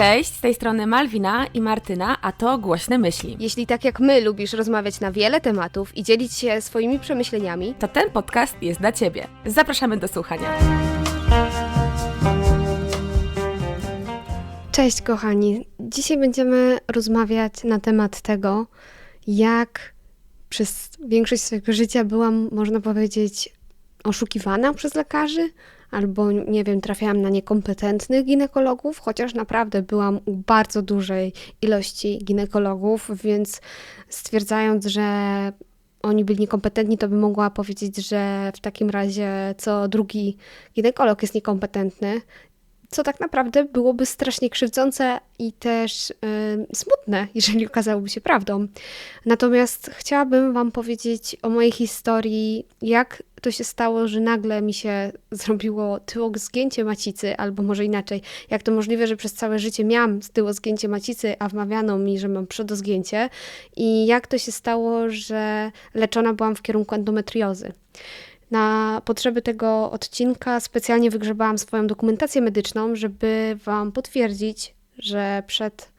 Cześć, z tej strony Malwina i Martyna, a to Głośne Myśli. Jeśli tak jak my lubisz rozmawiać na wiele tematów i dzielić się swoimi przemyśleniami, To ten podcast jest dla Ciebie. Zapraszamy do słuchania. Cześć kochani. Dzisiaj będziemy rozmawiać na temat tego, jak przez większość swojego życia byłam, można powiedzieć, oszukiwana przez lekarzy, albo nie wiem, trafiałam na niekompetentnych ginekologów, chociaż naprawdę byłam u bardzo dużej ilości ginekologów, więc stwierdzając, że oni byli niekompetentni, to bym mogła powiedzieć, że w takim razie co drugi ginekolog jest niekompetentny, co tak naprawdę byłoby strasznie krzywdzące i też y, smutne, jeżeli okazałoby się prawdą. Natomiast chciałabym Wam powiedzieć o mojej historii, jak to się stało, że nagle mi się zrobiło tyło zgięcie macicy, albo może inaczej, jak to możliwe, że przez całe życie miałam tyło zgięcie macicy, a wmawiano mi, że mam przodozgięcie i jak to się stało, że leczona byłam w kierunku endometriozy. Na potrzeby tego odcinka specjalnie wygrzebałam swoją dokumentację medyczną, żeby Wam potwierdzić, że przed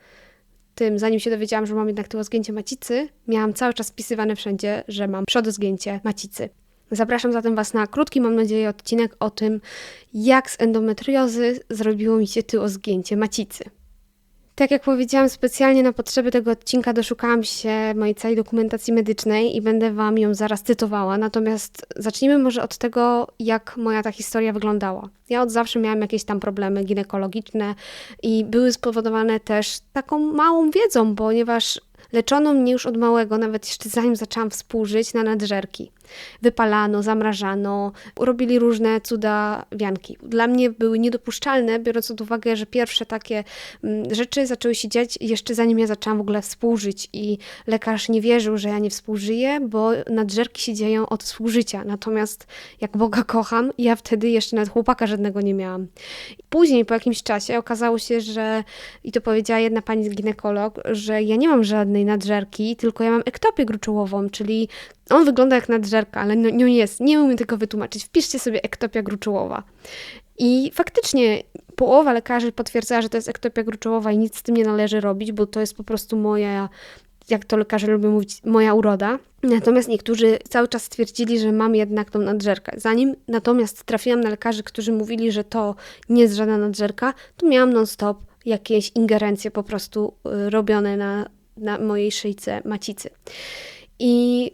tym, zanim się dowiedziałam, że mam jednak tyło zgięcie macicy, miałam cały czas wpisywane wszędzie, że mam przodozgięcie macicy. Zapraszam zatem Was na krótki, mam nadzieję, odcinek o tym, jak z endometriozy zrobiło mi się tyło zgięcie macicy. Tak jak powiedziałam, specjalnie na potrzeby tego odcinka doszukałam się mojej całej dokumentacji medycznej i będę Wam ją zaraz cytowała. Natomiast zacznijmy może od tego, jak moja ta historia wyglądała. Ja od zawsze miałam jakieś tam problemy ginekologiczne i były spowodowane też taką małą wiedzą, ponieważ leczono mnie już od małego, nawet jeszcze zanim zaczęłam współżyć, na nadżerki. Wypalano, zamrażano, robili różne cuda wianki. Dla mnie były niedopuszczalne, biorąc pod uwagę, że pierwsze takie mm, rzeczy zaczęły się dziać jeszcze zanim ja zaczęłam w ogóle współżyć i lekarz nie wierzył, że ja nie współżyję, bo nadżerki się dzieją od współżycia. Natomiast jak Boga kocham, ja wtedy jeszcze nawet chłopaka żadnego nie miałam. Później po jakimś czasie okazało się, że i to powiedziała jedna pani ginekolog, że ja nie mam żadnej nadżerki, tylko ja mam ektopię gruczołową, czyli on wygląda jak nadżerka, ale no, nie jest. Nie umiem tego wytłumaczyć. Wpiszcie sobie ektopia gruczołowa. I faktycznie połowa lekarzy potwierdzała, że to jest ektopia gruczołowa i nic z tym nie należy robić, bo to jest po prostu moja, jak to lekarze lubią mówić, moja uroda. Natomiast niektórzy cały czas stwierdzili, że mam jednak tą nadżerkę. Zanim natomiast trafiłam na lekarzy, którzy mówili, że to nie jest żadna nadżerka, to miałam non-stop jakieś ingerencje po prostu y, robione na, na mojej szyjce macicy. I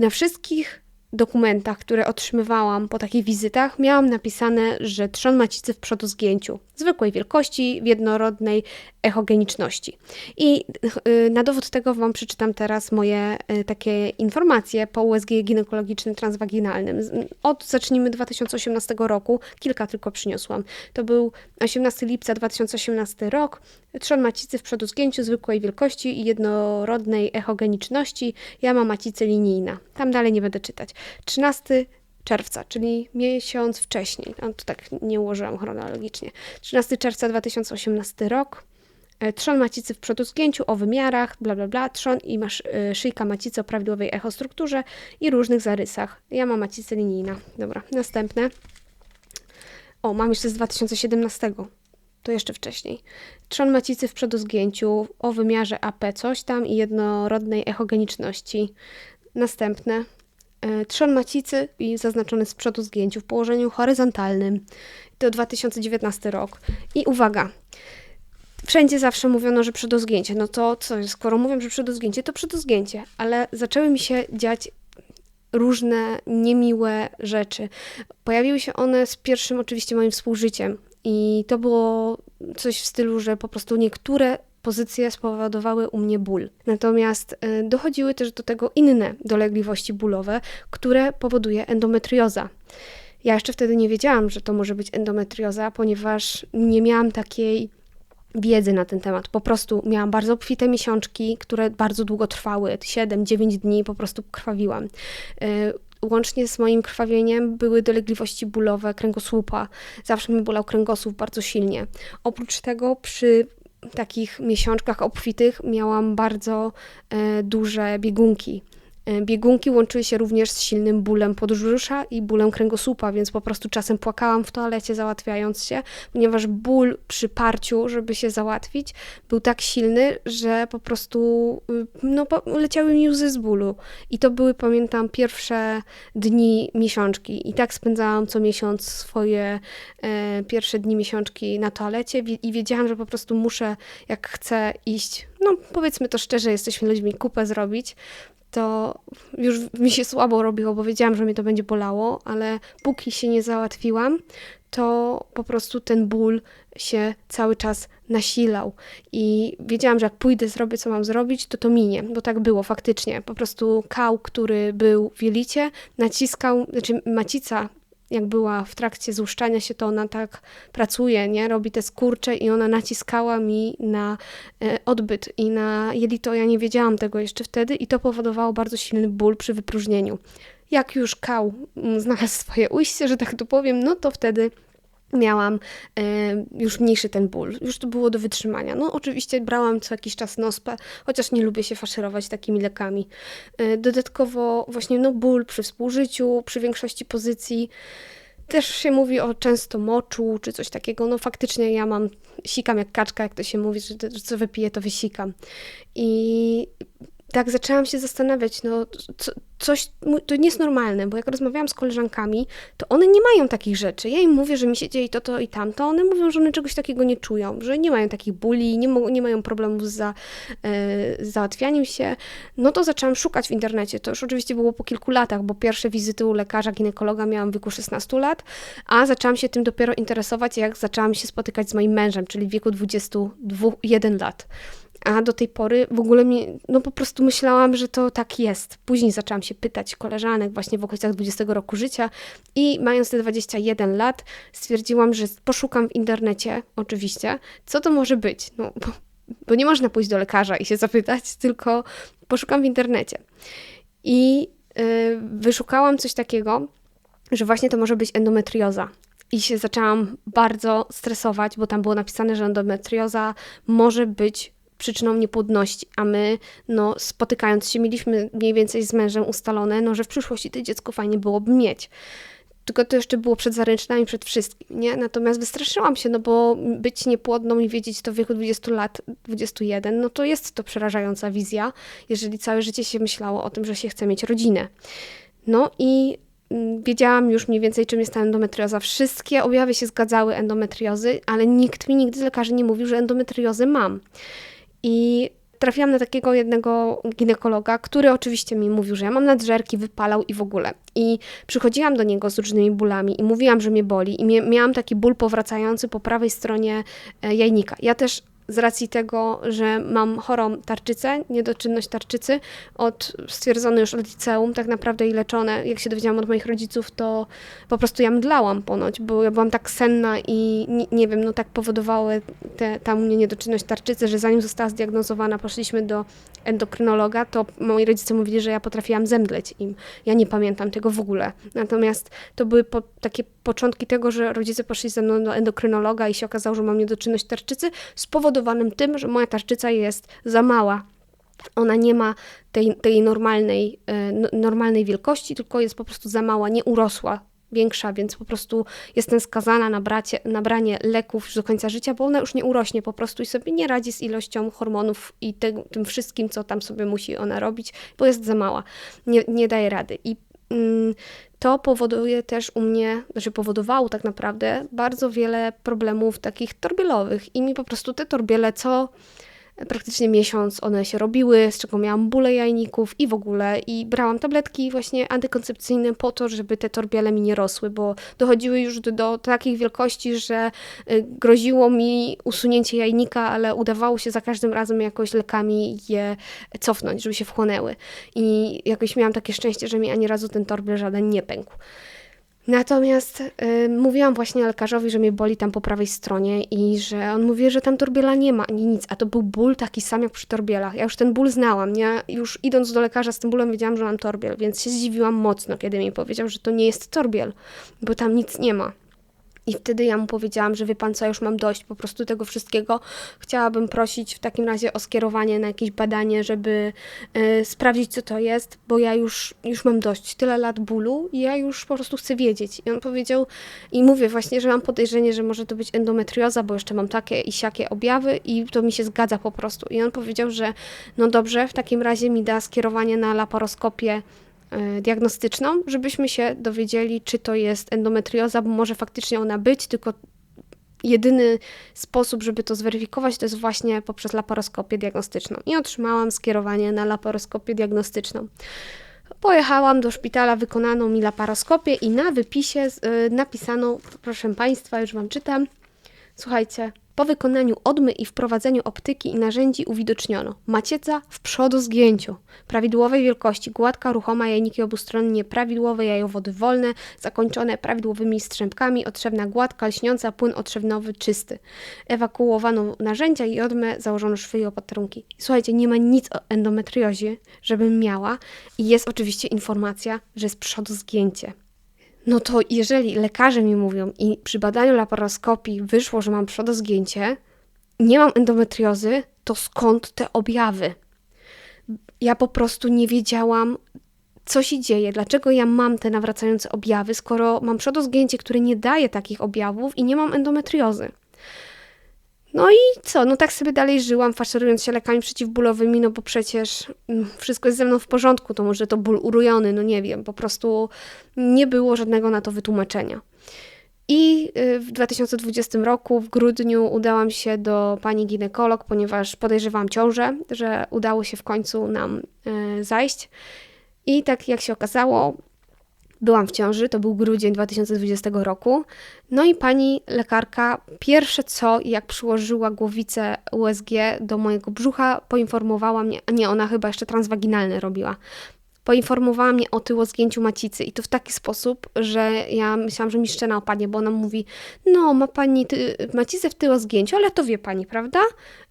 na wszystkich dokumentach, które otrzymywałam po takich wizytach, miałam napisane, że trzon macicy w przodozgięciu, zwykłej wielkości, w jednorodnej echogeniczności. I y, na dowód tego Wam przeczytam teraz moje y, takie informacje po USG ginekologicznym transwaginalnym. Od, zacznijmy 2018 roku, kilka tylko przyniosłam. To był 18 lipca 2018 rok, trzon macicy w przodozgięciu, zwykłej wielkości i jednorodnej echogeniczności, jama macicy linijna. Tam dalej nie będę czytać. 13 czerwca, czyli miesiąc wcześniej. No, to tak nie ułożyłam chronologicznie. 13 czerwca 2018 rok. E, trzon macicy w przodozgięciu o wymiarach, bla bla bla, trzon i masz y, szyjka macicy o prawidłowej echostrukturze i różnych zarysach. Ja mam macicę linijna. Dobra, następne. O, mam jeszcze z 2017. To jeszcze wcześniej. Trzon macicy w przodozgięciu o wymiarze AP coś tam i jednorodnej echogeniczności. Następne. E, trzon macicy i zaznaczony z przodu zgięciu w położeniu horyzontalnym. To 2019 rok. I uwaga, wszędzie zawsze mówiono, że przedozgięcie. No to co, skoro mówią, że przedozgięcie, to przedozgięcie. Ale zaczęły mi się dziać różne niemiłe rzeczy. Pojawiły się one z pierwszym oczywiście moim współżyciem. I to było coś w stylu, że po prostu niektóre pozycje spowodowały u mnie ból. Natomiast y, dochodziły też do tego inne dolegliwości bólowe, które powoduje endometrioza. Ja jeszcze wtedy nie wiedziałam, że to może być endometrioza, ponieważ nie miałam takiej wiedzy na ten temat. Po prostu miałam bardzo obfite miesiączki, które bardzo długo trwały 7-9 dni, po prostu krwawiłam. Y, łącznie z moim krwawieniem były dolegliwości bólowe kręgosłupa. Zawsze mi bolał kręgosłup bardzo silnie. Oprócz tego przy takich miesiączkach obfitych miałam bardzo e, duże biegunki. E, Biegunki łączyły się również z silnym bólem podbrzuszza i bólem kręgosłupa, więc po prostu czasem płakałam w toalecie załatwiając się, ponieważ ból przy parciu, żeby się załatwić, był tak silny, że po prostu y, no, leciały mi łzy z bólu. I to były, pamiętam, pierwsze dni miesiączki. I tak spędzałam co miesiąc swoje e, pierwsze dni miesiączki na toalecie i wiedziałam, że po prostu muszę, jak chcę iść, no powiedzmy to szczerze, jesteśmy ludźmi, kupę zrobić, to już mi się słabo robiło, bo wiedziałam, że mnie to będzie bolało, ale póki się nie załatwiłam, to po prostu ten ból się cały czas nasilał. I wiedziałam, że jak pójdę, zrobię co mam zrobić, to to minie, bo tak było faktycznie. Po prostu kał, który był w jelicie, naciskał, znaczy macica, jak była w trakcie złuszczania się, to ona tak pracuje, nie? Robi te skurcze i ona naciskała mi na e, odbyt i na jelito. Ja nie wiedziałam tego jeszcze wtedy i to powodowało bardzo silny ból przy wypróżnieniu. Jak już kał mm, znalazł swoje ujście, że tak to powiem, no to wtedy miałam e, już mniejszy ten ból. Już to było do wytrzymania. No oczywiście brałam co jakiś czas nospę, chociaż nie lubię się faszerować takimi lekami. E, dodatkowo właśnie no ból przy współżyciu, przy większości pozycji. Też się mówi o często moczu czy coś takiego. No faktycznie ja mam, sikam jak kaczka, jak to się mówi, że, że co wypiję, to wysikam. I tak zaczęłam się zastanawiać, no co, coś, to nie jest normalne, bo jak rozmawiałam z koleżankami, to one nie mają takich rzeczy. Ja im mówię, że mi się dzieje to, to i tamto, one mówią, że one czegoś takiego nie czują, że nie mają takich bóli, nie, mo- nie mają problemów z, za, e, z załatwianiem się. No to zaczęłam szukać w internecie. To już oczywiście było po kilku latach, bo pierwsze wizyty u lekarza, ginekologa miałam w wieku 16 lat, a zaczęłam się tym dopiero interesować, jak zaczęłam się spotykać z moim mężem, czyli w wieku 21 lat. A do tej pory w ogóle mi, no po prostu myślałam, że to tak jest. Później zaczęłam się pytać koleżanek właśnie w okolicach 20 roku życia i mając te 21 lat stwierdziłam, że poszukam w internecie oczywiście, co to może być. No, bo, bo nie można pójść do lekarza i się zapytać, tylko poszukam w internecie. I y, wyszukałam coś takiego, że właśnie to może być endometrioza. I się zaczęłam bardzo stresować, bo tam było napisane, że endometrioza może być przyczyną niepłodności, a my, no, spotykając się, mieliśmy mniej więcej z mężem ustalone, no, że w przyszłości to dziecko fajnie byłoby mieć. Tylko to jeszcze było przed zaręczynami, przed wszystkim, nie? Natomiast wystraszyłam się, no bo być niepłodną i wiedzieć to w wieku 20 lat, 21, no to jest to przerażająca wizja, jeżeli całe życie się myślało o tym, że się chce mieć rodzinę. No i mm, wiedziałam już mniej więcej, czym jest ta endometrioza. Wszystkie objawy się zgadzały endometriozy, ale nikt mi nigdy z lekarzy nie mówił, że endometriozę mam. I trafiłam na takiego jednego ginekologa, który oczywiście mi mówił, że ja mam nadżerki, wypalał i w ogóle. I przychodziłam do niego z różnymi bólami i mówiłam, że mnie boli i miałam taki ból powracający po prawej stronie e, jajnika. Ja też z racji tego, że mam chorą tarczycę, niedoczynność tarczycy, od, stwierdzone już od liceum, tak naprawdę i leczone, jak się dowiedziałam od moich rodziców, to po prostu ja mdlałam ponoć, bo ja byłam tak senna i nie, nie wiem, no tak powodowały te, ta u mnie niedoczynność tarczycy, że zanim została zdiagnozowana, poszliśmy do endokrynologa, to moi rodzice mówili, że ja potrafiłam zemdleć im. Ja nie pamiętam tego w ogóle. Natomiast to były po, takie początki tego, że rodzice poszli ze mną do endokrynologa i się okazało, że mam niedoczynność tarczycy, spowodowanym tym, że moja tarczyca jest za mała. Ona nie ma tej, tej normalnej, e, no- normalnej wielkości, tylko jest po prostu za mała, nie urosła większa, więc po prostu jestem skazana na, bracie, na branie leków do końca życia, bo ona już nie urośnie po prostu i sobie nie radzi z ilością hormonów i te, tym wszystkim, co tam sobie musi ona robić, bo jest za mała, nie, nie daje rady. I mm, to powoduje też u mnie, znaczy powodowało tak naprawdę bardzo wiele problemów takich torbielowych i mi po prostu te torbiele co praktycznie miesiąc one się robiły, z czego miałam bóle jajników i w ogóle. I brałam tabletki właśnie antykoncepcyjne po to, żeby te torbiele mi nie rosły, bo dochodziły już do, do takich wielkości, że y, groziło mi usunięcie jajnika, ale udawało się za każdym razem jakoś lekami je cofnąć, żeby się wchłonęły. I jakoś miałam takie szczęście, że mi ani razu ten torbiel żaden nie pękł. Natomiast y, mówiłam właśnie lekarzowi, że mnie boli tam po prawej stronie i że on mówi, że tam torbiela nie ma ani nic, a to był ból taki sam jak przy torbielach. Ja już ten ból znałam, nie? Już idąc do lekarza z tym bólem wiedziałam, że mam torbiel, więc się zdziwiłam mocno, kiedy mi powiedział, że to nie jest torbiel, bo tam nic nie ma. I wtedy ja mu powiedziałam, że wie pan co, już mam dość po prostu tego wszystkiego. Chciałabym prosić w takim razie o skierowanie na jakieś badanie, żeby y, sprawdzić, co to jest, bo ja już, już mam dość. Tyle lat bólu i ja już po prostu chcę wiedzieć. I on powiedział, i mówię właśnie, że mam podejrzenie, że może to być endometrioza, bo jeszcze mam takie i siakie objawy i to mi się zgadza po prostu. I on powiedział, że no dobrze, w takim razie mi da skierowanie na laparoskopię diagnostyczną, żebyśmy się dowiedzieli, czy to jest endometrioza, bo może faktycznie ona być, tylko jedyny sposób, żeby to zweryfikować, to jest właśnie poprzez laparoskopię diagnostyczną. I otrzymałam skierowanie na laparoskopię diagnostyczną. Pojechałam do szpitala, wykonano mi laparoskopię i na wypisie y, napisano, proszę Państwa, już Wam czytam, słuchajcie, po wykonaniu odmy i wprowadzeniu optyki i narzędzi uwidoczniono macieca w przodu zgięciu, prawidłowej wielkości, gładka, ruchoma, jajniki obustronnie prawidłowe, jajowody wolne, zakończone prawidłowymi strzępkami, otrzewna gładka, lśniąca, płyn otrzewnowy czysty. Ewakuowano narzędzia i odmę, założono szwy i opatrunki. Słuchajcie, nie ma nic o endometriozie, żebym miała i jest oczywiście informacja, że jest przodu zgięcie. No to jeżeli lekarze mi mówią i przy badaniu laparoskopii wyszło, że mam przodozgięcie, nie mam endometriozy, to skąd te objawy? Ja po prostu nie wiedziałam, co się dzieje, dlaczego ja mam te nawracające objawy, skoro mam przodozgięcie, które nie daje takich objawów i nie mam endometriozy. No i co? No tak sobie dalej żyłam, faszerując się lekami przeciwbólowymi, no bo przecież mm, wszystko jest ze mną w porządku, to może to ból urojony, no nie wiem, po prostu nie było żadnego na to wytłumaczenia. I y, w 2020 roku, w grudniu, udałam się do pani ginekolog, ponieważ podejrzewałam ciążę, że udało się w końcu nam y, zajść. I tak jak się okazało, byłam w ciąży, to był grudzień 2020 roku. No i pani lekarka pierwsze co, jak przyłożyła głowicę USG do mojego brzucha, poinformowała mnie, a nie, ona chyba jeszcze transwaginalne robiła poinformowała mnie o tyłozgięciu macicy i to w taki sposób, że ja myślałam, że mi szczena opadnie, bo ona mówi, no ma pani ty- macicę w tyłozgięciu, ale to wie pani, prawda?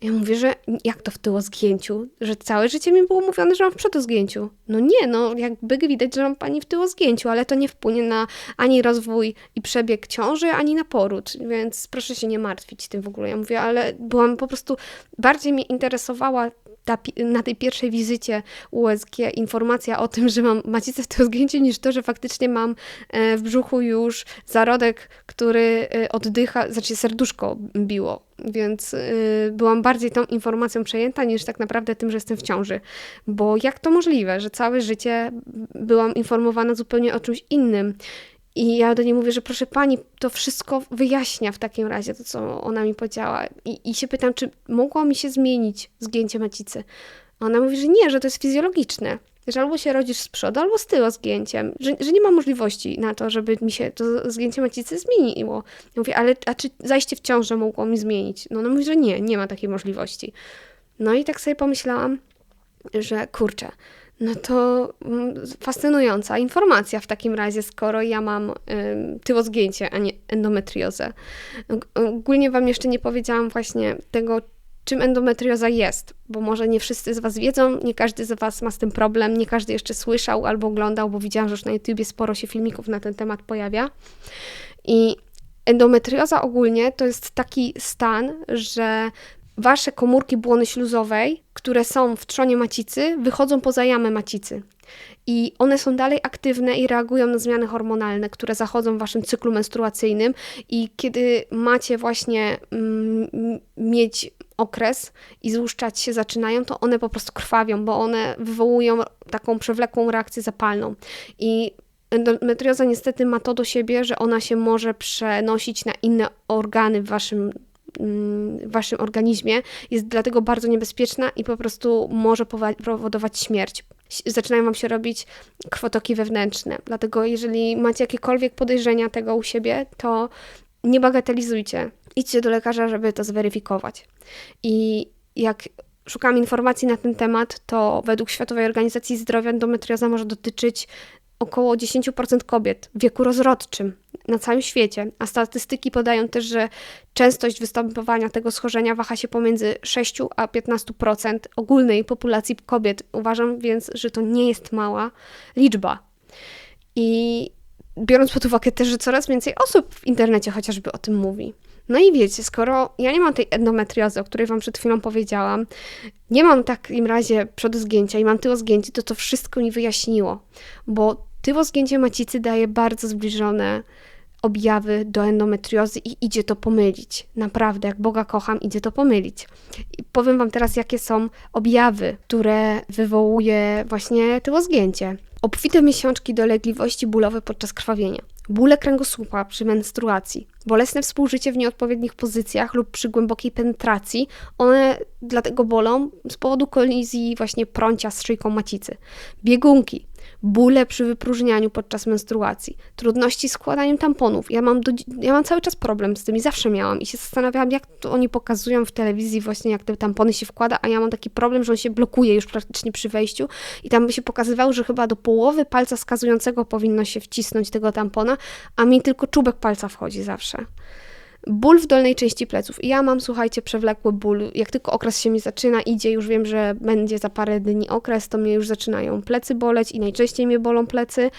Ja mówię, że jak to w tyłozgięciu? Że całe życie mi było mówione, że mam w przodozgięciu. No nie, no jakby widać, że mam pani w tyłozgięciu, ale to nie wpłynie na ani rozwój i przebieg ciąży, ani na poród, więc proszę się nie martwić tym w ogóle. Ja mówię, ale byłam po prostu, bardziej mnie interesowała ta, na tej pierwszej wizycie USG informacja o tym, że mam macicę w tym zgięciu, niż to, że faktycznie mam e, w brzuchu już zarodek, który e, oddycha, znaczy serduszko biło. Więc e, byłam bardziej tą informacją przejęta niż tak naprawdę tym, że jestem w ciąży. Bo jak to możliwe, że całe życie byłam informowana zupełnie o czymś innym. I ja do niej mówię, że proszę pani, to wszystko wyjaśnia w takim razie to, co ona mi powiedziała. I, i się pytam, czy mogło mi się zmienić zgięcie macicy. A ona mówi, że nie, że to jest fizjologiczne. Że albo się rodzisz z przodu, albo z tyłu zgięciem. Że, że nie ma możliwości na to, żeby mi się to zgięcie macicy zmieniło. Ja mówię, ale a czy zajście w ciążę mogło mi zmienić? No ona mówi, że nie, nie ma takiej możliwości. No i tak sobie pomyślałam, że kurczę, no to mm, fascynująca informacja w takim razie, skoro ja mam tyłozgięcie, a nie endometriozę. Ogólnie Wam jeszcze nie powiedziałam właśnie tego, czym endometrioza jest, bo może nie wszyscy z Was wiedzą, nie każdy z Was ma z tym problem, nie każdy jeszcze słyszał albo oglądał, bo widziałam, że już na YouTubie sporo się filmików na ten temat pojawia. I endometrioza ogólnie to jest taki stan, że wasze komórki błony śluzowej, które są w trzonie macicy, wychodzą poza jamę macicy. I one są dalej aktywne i reagują na zmiany hormonalne, które zachodzą w waszym cyklu menstruacyjnym. I kiedy macie właśnie mm, mieć okres i złuszczać się zaczynają, to one po prostu krwawią, bo one wywołują taką przewlekłą reakcję zapalną. I endometrioza niestety ma to do siebie, że ona się może przenosić na inne organy w waszym w waszym organizmie, jest dlatego bardzo niebezpieczna i po prostu może powodować śmierć. Zaczynają wam się robić krwotoki wewnętrzne. Dlatego, jeżeli macie jakiekolwiek podejrzenia tego u siebie, to nie bagatelizujcie. Idźcie do lekarza, żeby to zweryfikować. I jak szukam informacji na ten temat, to według Światowej Organizacji Zdrowia endometrioza może dotyczyć około 10% kobiet w wieku rozrodczym na całym świecie, a statystyki podają też, że częstość występowania tego schorzenia waha się pomiędzy 6 a 15% ogólnej populacji kobiet. Uważam więc, że to nie jest mała liczba. I biorąc pod uwagę też, że coraz więcej osób w internecie chociażby o tym mówi. No i wiecie, skoro ja nie mam tej endometriozy, o której wam przed chwilą powiedziałam, nie mam w takim razie przodu zgięcia i mam tyło zgięcie, to to wszystko mi wyjaśniło, bo tyło zgięcie macicy daje bardzo zbliżone objawy do endometriozy i idzie to pomylić. Naprawdę, jak Boga kocham, idzie to pomylić. I powiem Wam teraz, jakie są objawy, które wywołuje właśnie tyło zgięcie. Obfite miesiączki dolegliwości bólowe podczas krwawienia, bóle kręgosłupa przy menstruacji, bolesne współżycie w nieodpowiednich pozycjach lub przy głębokiej penetracji. One dlatego bolą z powodu kolizji właśnie prącia z szyjką macicy. Biegunki, bóle przy wypróżnianiu podczas menstruacji, trudności z składaniem tamponów. Ja mam, do, ja mam cały czas problem z tym i zawsze miałam i się zastanawiałam, jak to oni pokazują w telewizji właśnie, jak te tampony się wkłada, a ja mam taki problem, że on się blokuje już praktycznie przy wejściu i tam by się pokazywało, że chyba do połowy palca wskazującego powinno się wcisnąć tego tampona, a mi tylko czubek palca wchodzi zawsze. Ból w dolnej części pleców. I ja mam, słuchajcie, przewlekły ból. Jak tylko okres się mi zaczyna, idzie, już wiem, że będzie za parę dni okres, to mnie już zaczynają plecy boleć i najczęściej mnie bolą plecy.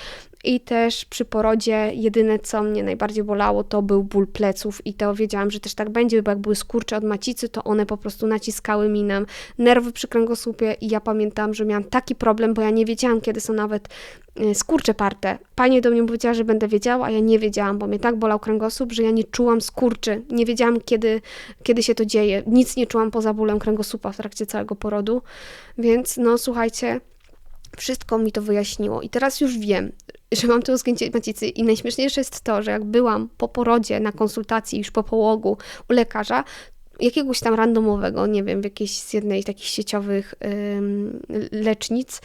I też przy porodzie jedyne, co mnie najbardziej bolało, to był ból pleców i to wiedziałam, że też tak będzie, bo jak były skurcze od macicy, to one po prostu naciskały mi nam nerwy przy kręgosłupie i ja pamiętam, że miałam taki problem, bo ja nie wiedziałam, kiedy są nawet y, skurcze parte. Pani do mnie powiedziała, że będę wiedziała, a ja nie wiedziałam, bo mnie tak bolał kręgosłup, że ja nie czułam skurczy. Nie wiedziałam, kiedy, kiedy się to dzieje. Nic nie czułam poza bólem kręgosłupa w trakcie całego porodu. Więc no słuchajcie, wszystko mi to wyjaśniło. I teraz już wiem, że mam to zgięcie macicy i najśmieszniejsze jest to, że jak byłam po porodzie na konsultacji już po połogu u lekarza, jakiegoś tam randomowego, nie wiem, w jakiejś z jednej z takich sieciowych lecznic,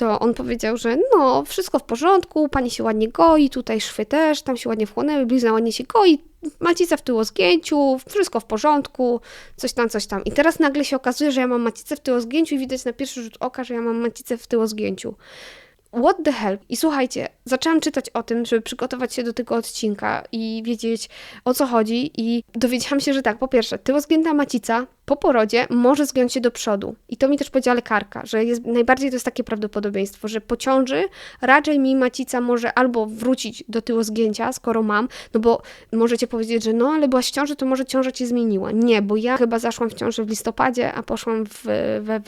to on powiedział, że no, wszystko w porządku, pani się ładnie goi, tutaj szwy też, tam się ładnie wchłonęły, blizna ładnie się goi, macica w tyłozgięciu, wszystko w porządku, coś tam, coś tam. I teraz nagle się okazuje, że ja mam macicę w tyłozgięciu i widać na pierwszy rzut oka, że ja mam macicę w tyłozgięciu what the hell? I słuchajcie, zaczęłam czytać o tym, żeby przygotować się do tego odcinka i wiedzieć o co chodzi i dowiedziałam się, że tak, po pierwsze, tyło zgięta macica po porodzie może zgiąć się do przodu. I to mi też powiedziała lekarka, że jest, najbardziej to jest takie prawdopodobieństwo, że po ciąży raczej mi macica może albo wrócić do tyłu zgięcia, skoro mam, no bo możecie powiedzieć, że no ale byłaś w ciąży, to może ciąża cię zmieniła. Nie, bo ja chyba zaszłam w ciąży w listopadzie, a poszłam w, we, e,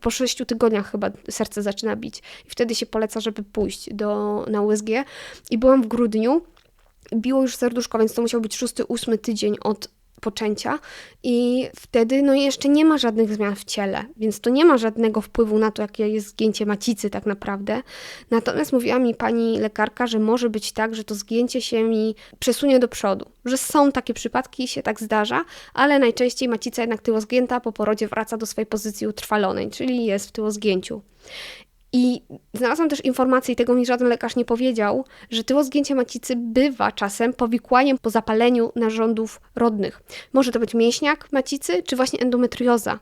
po sześciu tygodniach chyba serce zaczyna bić. I wtedy się poleca, żeby pójść do, na USG. I byłam w grudniu, biło już serduszko, więc to musiał być szósty, ósmy tydzień od poczęcia i wtedy no jeszcze nie ma żadnych zmian w ciele, więc to nie ma żadnego wpływu na to, jakie jest zgięcie macicy tak naprawdę. Natomiast mówiła mi pani lekarka, że może być tak, że to zgięcie się mi przesunie do przodu, że są takie przypadki, się tak zdarza, ale najczęściej macica jednak tyło zgięta po porodzie wraca do swojej pozycji utrwalonej, czyli jest w tyło zgięciu. I znalazłam też informację, i tego mi żaden lekarz nie powiedział, że tyło zgięcie macicy bywa czasem powikłaniem po zapaleniu narządów rodnych. Może to być mięśniak macicy, czy właśnie endometrioza.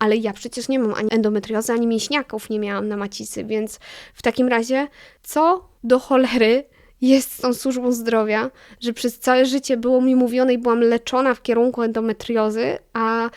Ale ja przecież nie mam ani endometriozy, ani mięśniaków nie miałam na macicy, więc w takim razie co do cholery jest z tą służbą zdrowia, że przez całe życie było mi mówione i byłam leczona w kierunku endometriozy, a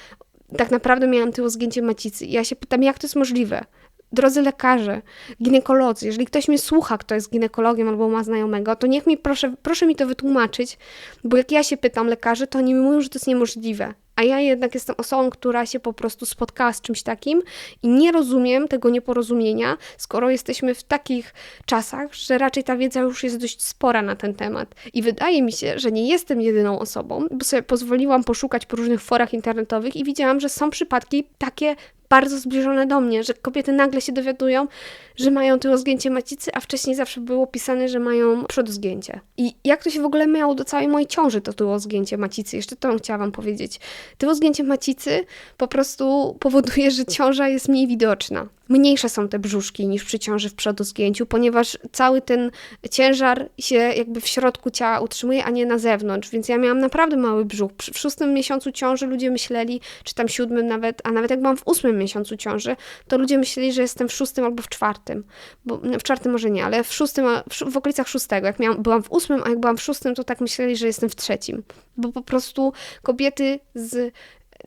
tak naprawdę miałam tyło zgięcie macicy. Ja się pytam, jak to jest możliwe? Drodzy lekarze, ginekolodzy, jeżeli ktoś mnie słucha, kto jest ginekologiem albo ma znajomego, to niech mi proszę, proszę mi to wytłumaczyć, bo jak ja się pytam lekarzy, to oni mi mówią, że to jest niemożliwe. A ja jednak jestem osobą, która się po prostu spotkała z czymś takim i nie rozumiem tego nieporozumienia, skoro jesteśmy w takich czasach, że raczej ta wiedza już jest dość spora na ten temat. I wydaje mi się, że nie jestem jedyną osobą, bo sobie pozwoliłam poszukać po różnych forach internetowych i widziałam, że są przypadki takie bardzo zbliżone do mnie, że kobiety nagle się dowiadują, że mają tyło zgięcie macicy, a wcześniej zawsze było pisane, że mają przodu zgięcie. I jak to się w ogóle miało do całej mojej ciąży, to tyło zgięcie macicy? Jeszcze to chciałam powiedzieć. Tyło zgięcie macicy po prostu powoduje, że ciąża jest mniej widoczna mniejsze są te brzuszki niż przy ciąży w przodu zgięciu, ponieważ cały ten ciężar się jakby w środku ciała utrzymuje, a nie na zewnątrz, więc ja miałam naprawdę mały brzuch. W szóstym miesiącu ciąży ludzie myśleli, czy tam siódmym nawet, a nawet jak byłam w ósmym miesiącu ciąży, to ludzie myśleli, że jestem w szóstym albo w czwartym, bo no, w czwartym może nie, ale w szóstym, w okolicach szóstego, jak miałam, byłam w ósmym, a jak byłam w szóstym, to tak myśleli, że jestem w trzecim, bo po prostu kobiety z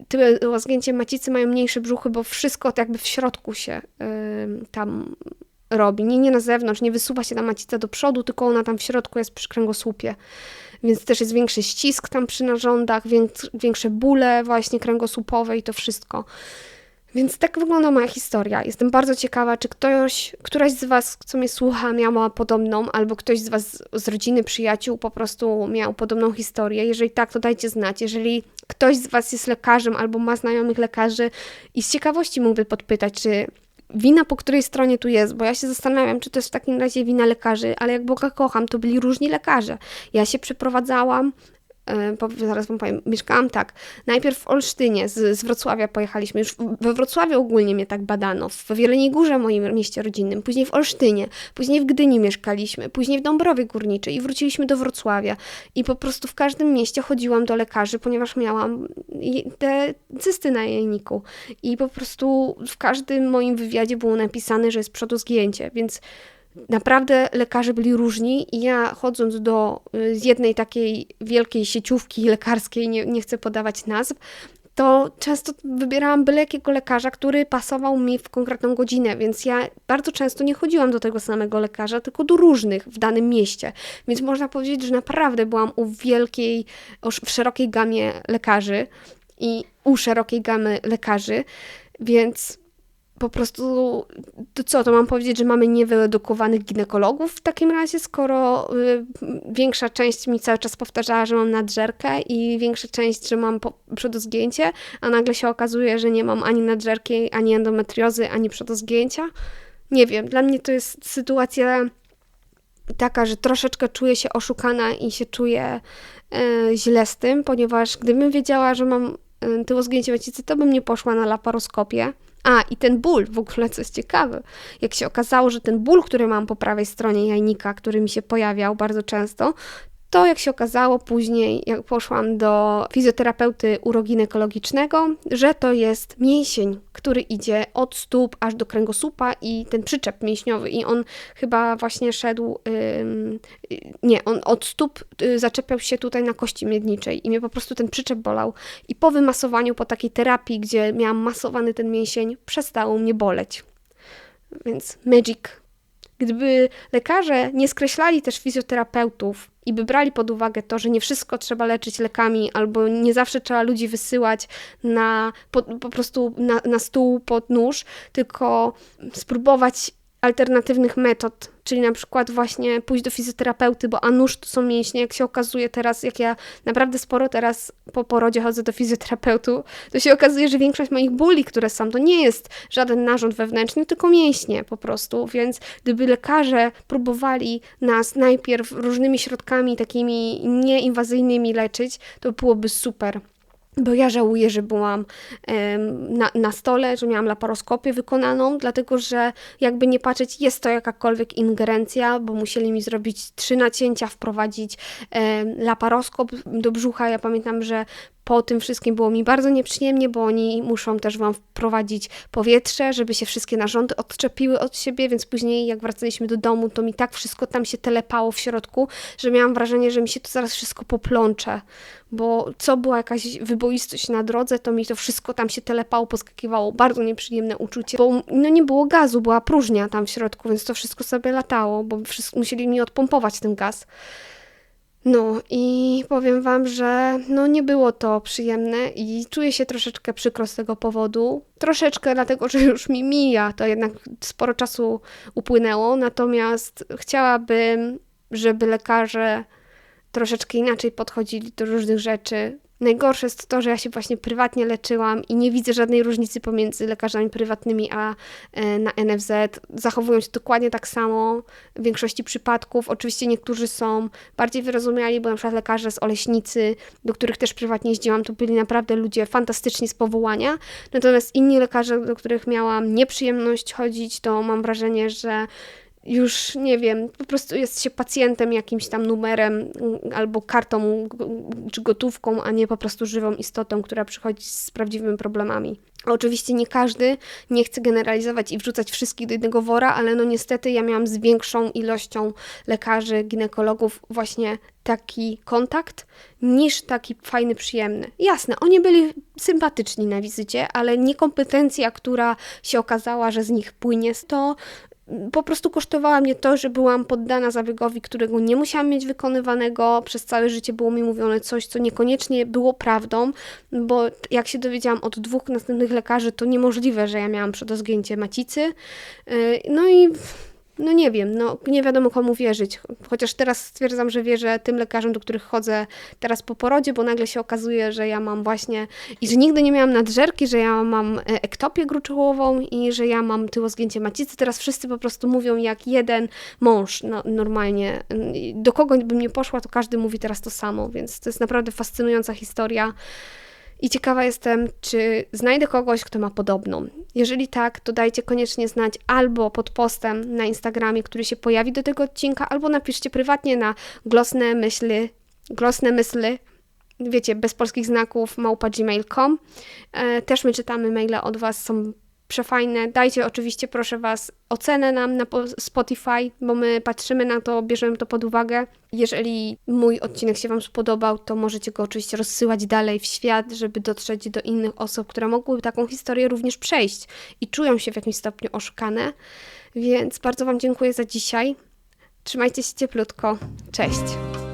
tyłe zgięcie macicy mają mniejsze brzuchy, bo wszystko jakby w środku się tam robi. Nie, nie na zewnątrz, nie wysuwa się ta macica do przodu, tylko ona tam w środku jest przy kręgosłupie. Więc też jest większy ścisk tam przy narządach, większe bóle właśnie kręgosłupowe i to wszystko. Więc tak wygląda moja historia. Jestem bardzo ciekawa, czy ktoś, któraś z Was, co mnie słucha, miała podobną, albo ktoś z Was z rodziny, przyjaciół po prostu miał podobną historię. Jeżeli tak, to dajcie znać. Jeżeli ktoś z Was jest lekarzem albo ma znajomych lekarzy i z ciekawości mógłby podpytać, czy wina po której stronie tu jest, bo ja się zastanawiam, czy to jest w takim razie wina lekarzy, ale jak Boga kocham, to byli różni lekarze. Ja się przeprowadzałam zaraz wam powiem, mieszkałam tak, najpierw w Olsztynie, z, z Wrocławia pojechaliśmy, już we Wrocławiu ogólnie mnie tak badano, w Wieleniej Górze, moim mieście rodzinnym, później w Olsztynie, później w Gdyni mieszkaliśmy, później w Dąbrowie Górniczej i wróciliśmy do Wrocławia. I po prostu w każdym mieście chodziłam do lekarzy, ponieważ miałam te cysty na jajniku. I po prostu w każdym moim wywiadzie było napisane, że jest przodozgięcie, więc Naprawdę lekarze byli różni i ja chodząc do y, z jednej takiej wielkiej sieciówki lekarskiej, nie, nie chcę podawać nazw, to często wybierałam byle jakiego lekarza, który pasował mi w konkretną godzinę, więc ja bardzo często nie chodziłam do tego samego lekarza, tylko do różnych w danym mieście. Więc można powiedzieć, że naprawdę byłam u wielkiej, w szerokiej gamie lekarzy i u szerokiej gamy lekarzy, więc po prostu, to co, to mam powiedzieć, że mamy niewyedukowanych ginekologów w takim razie, skoro y, większa część mi cały czas powtarzała, że mam nadżerkę i większa część, że mam przodozgięcie, a nagle się okazuje, że nie mam ani nadżerki, ani endometriozy, ani przodozgięcia. Nie wiem, dla mnie to jest sytuacja taka, że troszeczkę czuję się oszukana i się czuję y, źle z tym, ponieważ gdybym wiedziała, że mam y, tyło zgięcie macicy, to bym nie poszła na laparoskopię a, i ten ból, w ogóle co jest ciekawe, jak się okazało, że ten ból, który mam po prawej stronie jajnika, który mi się pojawiał bardzo często, to jak się okazało później, jak poszłam do fizjoterapeuty uroginekologicznego, że to jest mięsień, który idzie od stóp aż do kręgosłupa i ten przyczep mięśniowy i on chyba właśnie szedł, yy, nie, on od stóp yy, zaczepiał się tutaj na kości miedniczej i mnie po prostu ten przyczep bolał i po wymasowaniu, po takiej terapii, gdzie miałam masowany ten mięsień, przestało mnie boleć. Więc magic. Gdyby lekarze nie skreślali też fizjoterapeutów i by brali pod uwagę to, że nie wszystko trzeba leczyć lekami, albo nie zawsze trzeba ludzi wysyłać na, po, po prostu na, na stół pod nóż, tylko spróbować alternatywnych metod, czyli na przykład właśnie pójść do fizjoterapeuty, bo a nóż to są mięśnie, jak się okazuje teraz, jak ja naprawdę sporo teraz po porodzie chodzę do fizjoterapeutu, to się okazuje, że większość moich bóli, które są, to nie jest żaden narząd wewnętrzny, tylko mięśnie po prostu, więc gdyby lekarze próbowali nas najpierw różnymi środkami takimi nieinwazyjnymi leczyć, to byłoby super bo ja żałuję, że byłam na, na stole, że miałam laparoskopię wykonaną, dlatego że jakby nie patrzeć, jest to jakakolwiek ingerencja, bo musieli mi zrobić trzy nacięcia, wprowadzić laparoskop do brzucha. Ja pamiętam, że po tym wszystkim było mi bardzo nieprzyjemnie, bo oni muszą też Wam wprowadzić powietrze, żeby się wszystkie narządy odczepiły od siebie, więc później jak wracaliśmy do domu, to mi tak wszystko tam się telepało w środku, że miałam wrażenie, że mi się to zaraz wszystko poplącze, bo co była jakaś wyboistość na drodze, to mi to wszystko tam się telepało, poskakiwało, bardzo nieprzyjemne uczucie, bo no nie było gazu, była próżnia tam w środku, więc to wszystko sobie latało, bo musieli mi odpompować ten gaz. No i powiem Wam, że no nie było to przyjemne i czuję się troszeczkę przykro z tego powodu. Troszeczkę dlatego, że już mi mija, to jednak sporo czasu upłynęło, natomiast chciałabym, żeby lekarze troszeczkę inaczej podchodzili do różnych rzeczy, Najgorsze jest to, że ja się właśnie prywatnie leczyłam i nie widzę żadnej różnicy pomiędzy lekarzami prywatnymi a e, na NFZ. Zachowują się dokładnie tak samo w większości przypadków. Oczywiście niektórzy są bardziej wyrozumiali, bo na przykład lekarze z Oleśnicy, do których też prywatnie jeździłam, to byli naprawdę ludzie fantastyczni z powołania. Natomiast inni lekarze, do których miałam nieprzyjemność chodzić, to mam wrażenie, że już nie wiem, po prostu jest się pacjentem jakimś tam numerem mm, albo kartą czy gotówką, a nie po prostu żywą istotą, która przychodzi z prawdziwymi problemami. Oczywiście nie każdy nie chce generalizować i wrzucać wszystkich do jednego wora, ale no niestety ja miałam z większą ilością lekarzy, ginekologów właśnie taki kontakt niż taki fajny, przyjemny. Jasne, oni byli sympatyczni na wizycie, ale niekompetencja, która się okazała, że z nich płynie, to po prostu kosztowała mnie to, że byłam poddana zabiegowi, którego nie musiałam mieć wykonywanego. Przez całe życie było mi mówione coś, co niekoniecznie było prawdą, bo jak się dowiedziałam od dwóch następnych lekarzy, to niemożliwe, że ja miałam przedozgięcie macicy. Yy, No i no nie wiem, no nie wiadomo komu wierzyć. Chociaż teraz stwierdzam, że wierzę tym lekarzom, do których chodzę teraz po porodzie, bo nagle się okazuje, że ja mam właśnie i że nigdy nie miałam nadżerki, że ja mam e, ektopię gruczołową i że ja mam tyłozgięcie macicy. Teraz wszyscy po prostu mówią jak jeden mąż no, normalnie. Do kogo bym nie poszła, to każdy mówi teraz to samo, więc to jest naprawdę fascynująca historia. I ciekawa jestem, czy znajdę kogoś, kto ma podobną. Jeżeli tak, to dajcie koniecznie znać albo pod postem na Instagramie, który się pojawi do tego odcinka, albo napiszcie prywatnie na glosne myśli, glosne mysli, wiecie, bez polskich znaków, małpa gmail.com. E, też my czytamy maile od Was, są przefajne. Dajcie oczywiście, proszę Was, ocenę nam na po- Spotify, bo my patrzymy na to, bierzemy to pod uwagę. Jeżeli mój odcinek się Wam spodobał, to możecie go oczywiście rozsyłać dalej w świat, żeby dotrzeć do innych osób, które mogłyby taką historię również przejść i czują się w jakimś stopniu oszukane. Więc bardzo Wam dziękuję za dzisiaj. Trzymajcie się cieplutko. Cześć!